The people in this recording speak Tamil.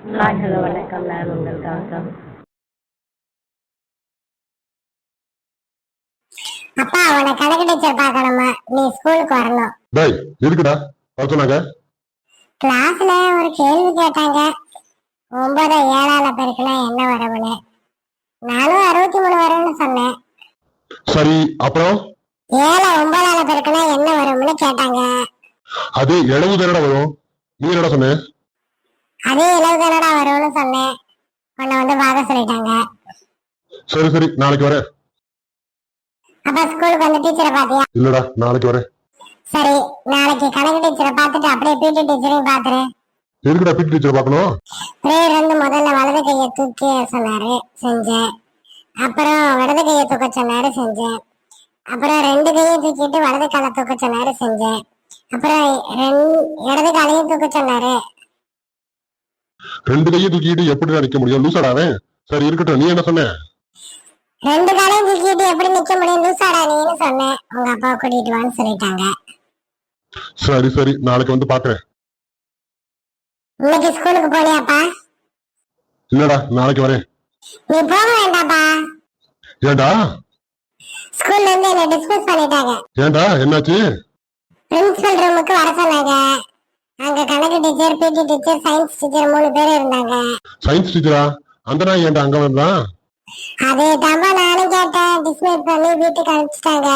ஹாய் ஹலோ வணக்கம் நான் உங்கள் கௌதம் அப்பா அவனை கணக்கு டீச்சர் பார்க்கணுமா? நீ ஸ்கூலுக்கு வரணும். டேய் வர சொன்னாங்க. கிளாஸ்ல ஒரு கேள்வி கேட்டாங்க. ஒன்பது ஏழால பெருக்குனா என்ன வரவுன்னு. நானும் அறுபத்தி மூணு வரும்னு சொன்னேன். சரி அப்புறம்? ஏழை ஒன்பதால பெருக்குனா என்ன வரும்னு கேட்டாங்க. அது எழுபது என்னடா வரும். நீ என்னடா சொன்ன? அதே இளவு தானடா வரும்னு சொன்னேன். உன்னை வந்து பார்க்க சொல்லிட்டாங்க. சரி சரி நாளைக்கு வரேன். அப்ப ஸ்கூலுக்கு வந்து டீச்சரை பாத்தியா? இல்லடா நாளைக்கு வரேன். சரி நாளைக்கு கணக்கு டீச்சரை பார்த்துட்டு அப்படியே பிடி டீச்சரையும் பாத்துரு. எதுக்குடா பிடி டீச்சர் பார்க்கணும்? பிரேயர் வந்து முதல்ல வலது கையை தூக்கி சொன்னாரு செஞ்சேன். அப்புறம் இடது கையை தூக்க சொன்னாரு செஞ்சேன். அப்புறம் ரெண்டு கையும் தூக்கிட்டு வலது காலை தூக்க சொன்னாரு செஞ்சேன். அப்புறம் ரெண்- இடது காலையும் தூக்க சொன்னாரு. ரெண்டு கையை தூக்கிட்டு எப்படி நிக்க முடியும்? லூசாடா அவன். சரி இருக்கட்டும். நீ என்ன சொன்ன? ரெண்டு காலையும் தூக்கிட்டு எப்படி நிக்க முடியும்? லூசாடா நீன்னு சொன்னேன் உங்க அப்பா கூட்டிட்டு வான்னு சொல்லிட்டாங்க. சரி சரி. நாளைக்கு வந்து பாக்குறேன். இன்னைக்கு ஸ்கூலுக்கு போனியாப்பா? இல்லடா நாளைக்கு வரேன். நீ போக வேண்டாப்பா. ஏன்டா? ஸ்கூல்ல இருந்து என்ன டிஸ்மிஸ் பண்ணிட்டாங்க. ஏன்டா? என்னாச்சு? பிரின்சிபல் ரூமுக்கு வர சொன்னாங்க. அங்க கணக்கு டீச்சர் பிடி டீச்சர் சயின்ஸ் டீச்சர் மூணு பேர் இருந்தாங்க. சயின்ஸ் டீச்சரா? அந்த நாய் ஏன்டா அங்க வந்தான் அதே நானும் கேட்டேன். டிஸ்மிஸ் பண்ணி வீட்டுக்கு அனுப்பிச்சிட்டாங்க.